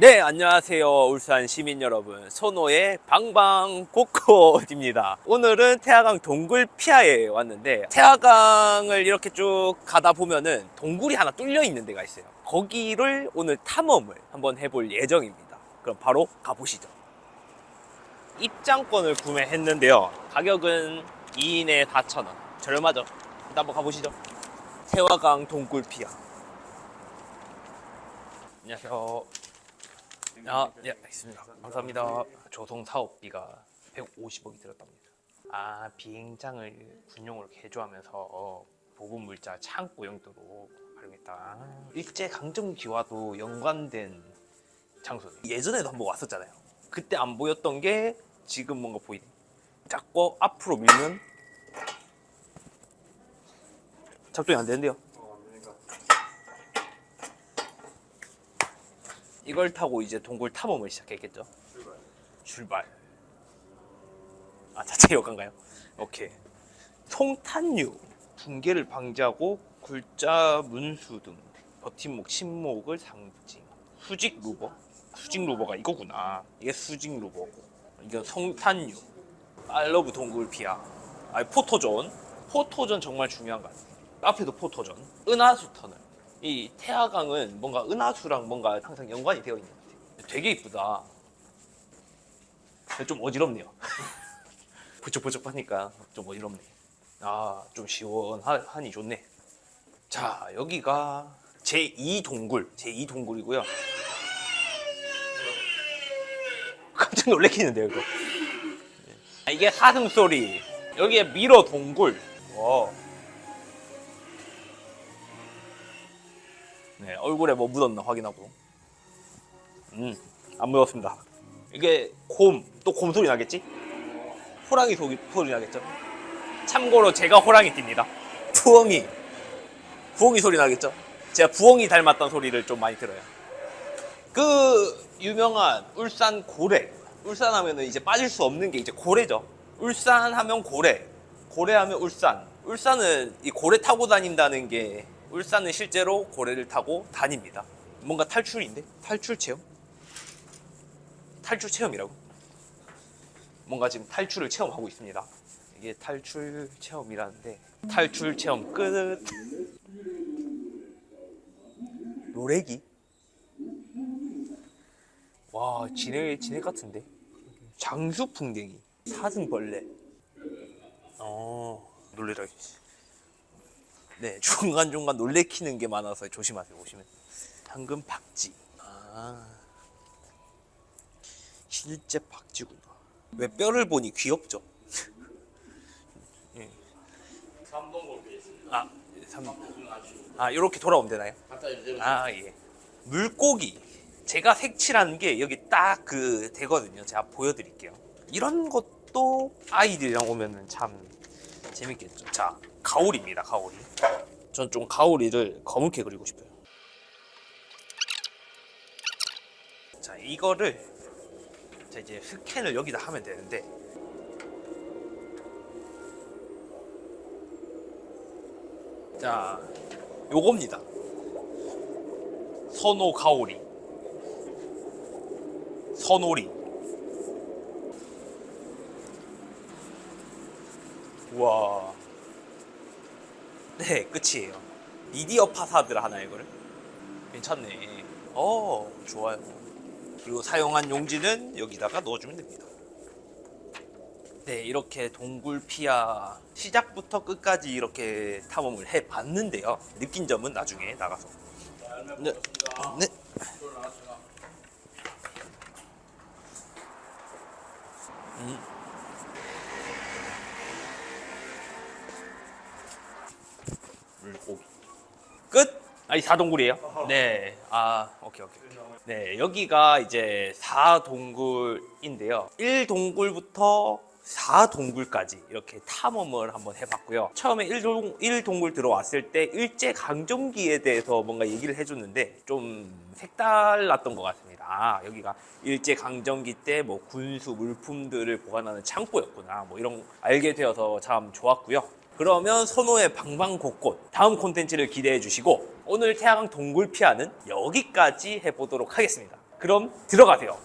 네, 안녕하세요. 울산 시민 여러분. 선호의 방방곡곡입니다. 오늘은 태화강 동굴 피아에 왔는데, 태화강을 이렇게 쭉 가다 보면은 동굴이 하나 뚫려 있는 데가 있어요. 거기를 오늘 탐험을 한번 해볼 예정입니다. 그럼 바로 가보시죠. 입장권을 구매했는데요. 가격은 2인에 4,000원. 저렴하죠? 일단 한번 가보시죠. 태화강 동굴 피아. 안녕하세요. 아, 예, 알겠습니다. 감사합니다. 조성 사업비가 150억이 들었답니다. 아, 비행장을 군용으로 개조하면서 보분 물자 창고 용도로 활용했다. 일제 강점 기와도 연관된 장소. 예전에도 한번 왔었잖아요. 그때 안 보였던 게 지금 뭔가 보이네. 자꾸 앞으로 밀면 작동이 안 되는데요. 이걸 타고 이제 동굴 탐험을 시작했겠죠. 출발. 아 자체 여관가요? 오케이. 송탄류 붕괴를 방지하고 굴자 문수 등 버팀목 침목을 상징. 수직 루버. 수직 루버가 이거구나. 이게 수직 루버고. 이건 송탄류. 알러브 동굴 피아. 아 포토존. 포토존 정말 중요한 것 같아요. 앞에도 포토존. 은하수 터널. 이 태화강은 뭔가 은하수랑 뭔가 항상 연관이 되어 있는 것 같아요. 되게 이쁘다. 좀 어지럽네요. 부쩍부쩍하니까 좀 어지럽네. 아, 좀 시원하니 좋네. 자, 여기가 제2 동굴, 제2 동굴이고요. 깜짝 놀래키는데요, 이거. 아, 이게 사슴 소리. 여기에 미러 동굴. 와. 네, 얼굴에 뭐 묻었나 확인하고. 음, 안 묻었습니다. 이게 곰, 또 곰 소리 나겠지? 호랑이 소리, 소리 나겠죠? 참고로 제가 호랑이 띠입니다. 부엉이. 부엉이 소리 나겠죠? 제가 부엉이 닮았다는 소리를 좀 많이 들어요. 그 유명한 울산 고래. 울산 하면은 이제 빠질 수 없는 게 이제 고래죠. 울산 하면 고래. 고래 하면 울산. 울산은 이 고래 타고 다닌다는 게 울산은 실제로 고래를 타고 다닙니다. 뭔가 탈출인데? 탈출 체험? 탈출 체험이라고? 뭔가 지금 탈출을 체험하고 있습니다. 이게 탈출 체험이라는데 탈출 체험 끝. 노래기? 와 진해 진해 같은데 장수 풍뎅이 사슴벌레. 어 놀래라. 네, 중간중간 놀래키는 게 많아서 조심하세요, 보시면. 황금 박쥐. 아. 실제 박쥐구나. 왜 뼈를 보니 귀엽죠? 예. 아, 삼... 아, 이렇게 돌아오면 되나요? 아, 예. 물고기. 제가 색칠한 게 여기 딱 그 되거든요. 제가 보여드릴게요. 이런 것도 아이들이랑 오면은 참 재밌겠죠. 자, 가오리입니다, 가오리. 전 좀 가오리를 검게 그리고 싶어요. 자, 이거를 자, 이제 스캔을 여기다 하면 되는데 자, 요겁니다. 선호 가오리. 선오리. 우와. 네, 끝이에요. 미디어 파사드를 하나 이거를? 괜찮네. 어, 좋아요. 그리고 사용한 용지는 여기다가 넣어주면 됩니다. 네, 이렇게 동굴 피아 시작부터 끝까지 이렇게 탐험을 해 봤는데요. 느낀 점은 나중에 나가서. 네. 네. 음. 물고기. 끝? 아니 사동굴이에요? 네. 아 오케이 오케이. 오케이. 네 여기가 이제 4동굴인데요. 1동굴부터 4동굴까지 이렇게 탐험을 한번 해봤고요. 처음에 1동, 1동굴 들어왔을 때 일제 강점기에 대해서 뭔가 얘기를 해줬는데 좀 색달랐던 것 같습니다. 아, 여기가 일제 강점기 때 뭐 군수 물품들을 보관하는 창고였구나. 뭐 이런 알게 되어서 참 좋았고요. 그러면 선호의 방방곡곡 다음 콘텐츠를 기대해 주시고 오늘 태양강 동굴 피아는 여기까지 해보도록 하겠습니다. 그럼 들어가세요.